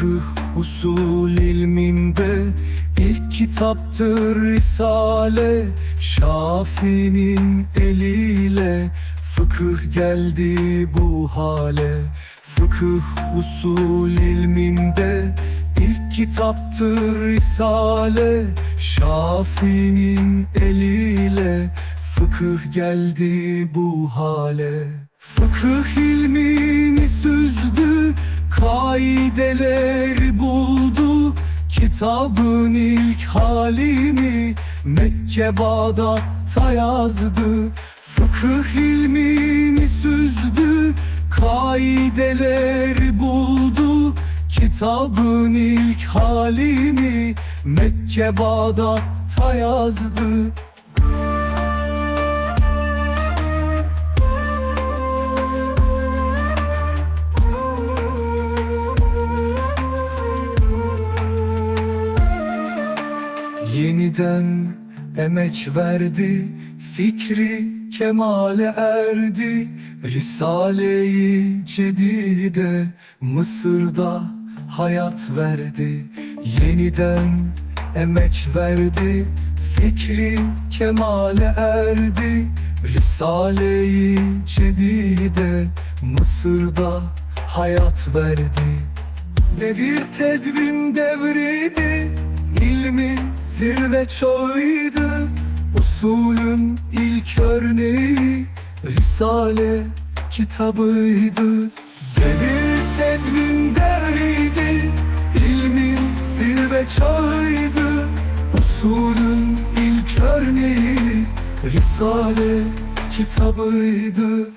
Fıkıh usul ilminde ilk kitaptır Risale. Şafi'nin eliyle Fıkıh geldi bu hale. Fıkıh usul ilminde ilk kitaptır Risale. Şafi'nin eliyle Fıkıh geldi bu hale. Fıkıh ilmi Kitabın ilk halini Mekke Bağdat'ta yazdı. Fıkıh ilmini süzdü Kaideler buldu. Kitabın ilk halini Mekke Bağdat'ta yazdı Yeniden emek verdi Fikri kemale erdi. Risale-i Cedide Mısır'da hayat verdi. Yeniden emek verdi Fikri kemale erdi. Risale-i Cedide Mısır'da hayat verdi. Ne bir tedbin devriydi İlmin zirve çağıydı. Usulün ilk örneği Risale kitabıydı. Ne bir tedbin devriydi İlmin zirve çağıydı. Usulün ilk örneği Risale kitabıydı